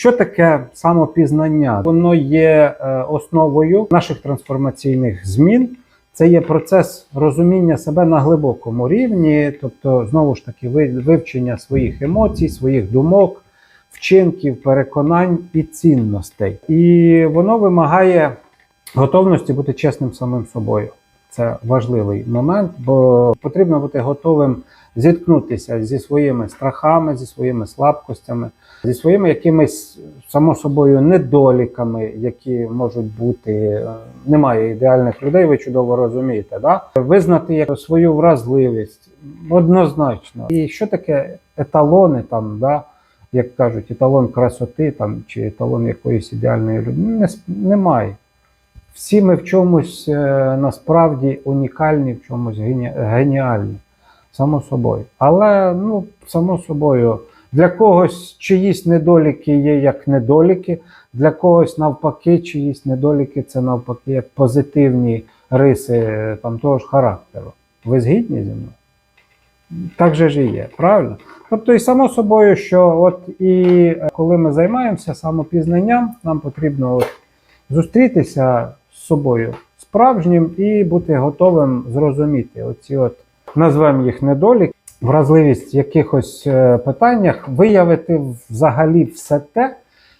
Що таке самопізнання? Воно є е, основою наших трансформаційних змін. Це є процес розуміння себе на глибокому рівні, тобто, знову ж таки, вивчення своїх емоцій, своїх думок, вчинків, переконань і цінностей. І воно вимагає готовності бути чесним самим собою. Це важливий момент, бо потрібно бути готовим зіткнутися зі своїми страхами, зі своїми слабкостями, зі своїми якимись само собою недоліками, які можуть бути. Немає ідеальних людей, ви чудово розумієте. Да? Визнати свою вразливість однозначно. І що таке еталони там, да? як кажуть, еталон красоти там, чи еталон якоїсь ідеальної людини? Немає. Всі ми в чомусь е, насправді унікальні, в чомусь геніальні, само собою. Але, ну, само собою, для когось чиїсь недоліки є як недоліки, для когось навпаки, чиїсь недоліки це навпаки як позитивні риси е, там, того ж характеру. Ви згідні зі мною? Так же ж і є, правильно? Тобто, і само собою, що от і е, коли ми займаємося самопізнанням, нам потрібно от зустрітися з собою справжнім і бути готовим зрозуміти оці от назвемо їх недолік, вразливість в якихось е, питаннях, виявити взагалі все те,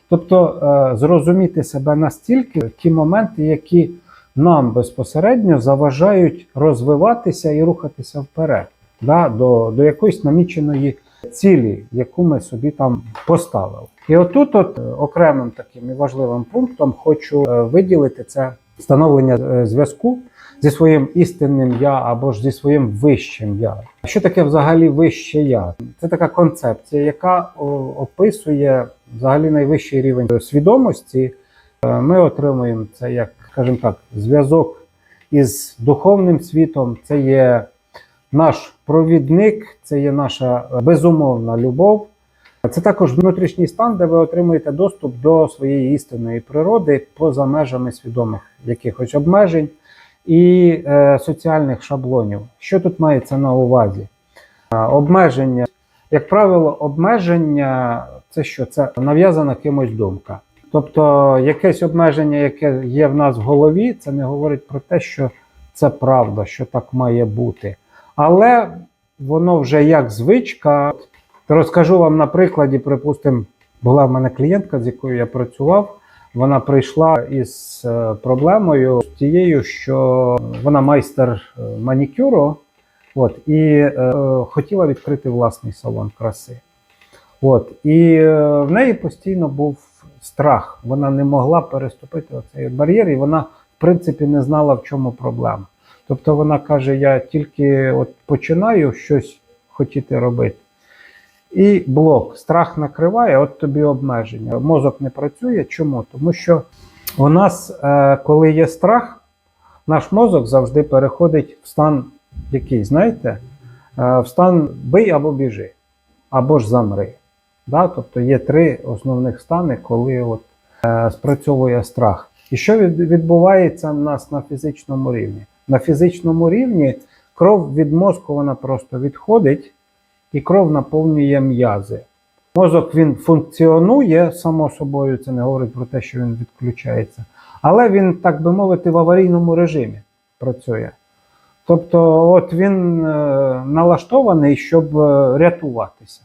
тобто е, зрозуміти себе настільки, ті моменти, які нам безпосередньо заважають розвиватися і рухатися вперед, да, до, до якоїсь наміченої цілі, яку ми собі там поставили. І отут, от е, окремим таким і важливим пунктом, хочу е, виділити це встановлення е, зв'язку зі своїм істинним я або ж зі своїм вищим я. Що таке взагалі вище я? Це така концепція, яка описує взагалі найвищий рівень свідомості. Ми отримуємо це як, скажімо так, зв'язок із духовним світом. Це є наш провідник, це є наша безумовна любов. Це також внутрішній стан, де ви отримуєте доступ до своєї істинної природи поза межами свідомих якихось обмежень і е, соціальних шаблонів. Що тут мається на увазі? Обмеження, як правило, обмеження це що? Це нав'язана кимось думка. Тобто якесь обмеження, яке є в нас в голові, це не говорить про те, що це правда, що так має бути. Але воно вже як звичка. Розкажу вам на прикладі, припустимо, була в мене клієнтка, з якою я працював. Вона прийшла із е, проблемою тією, що вона майстер е, манікюру, от, і е, хотіла відкрити власний салон краси. От, і е, в неї постійно був страх. Вона не могла переступити цей бар'єр, і вона, в принципі, не знала, в чому проблема. Тобто вона каже: я тільки от починаю щось хотіти робити. І блок, страх накриває, от тобі обмеження. Мозок не працює. Чому? Тому що у нас, е, коли є страх, наш мозок завжди переходить в стан який, знаєте, е, в стан бий або біжи, або ж замри. Да? Тобто є три основних стани, коли от, е, спрацьовує страх. І що відбувається в нас на фізичному рівні? На фізичному рівні кров від мозку вона просто відходить і кров наповнює м'язи. Мозок він функціонує само собою, це не говорить про те, що він відключається, але він, так би мовити, в аварійному режимі працює. Тобто, от він е, налаштований, щоб е, рятуватися.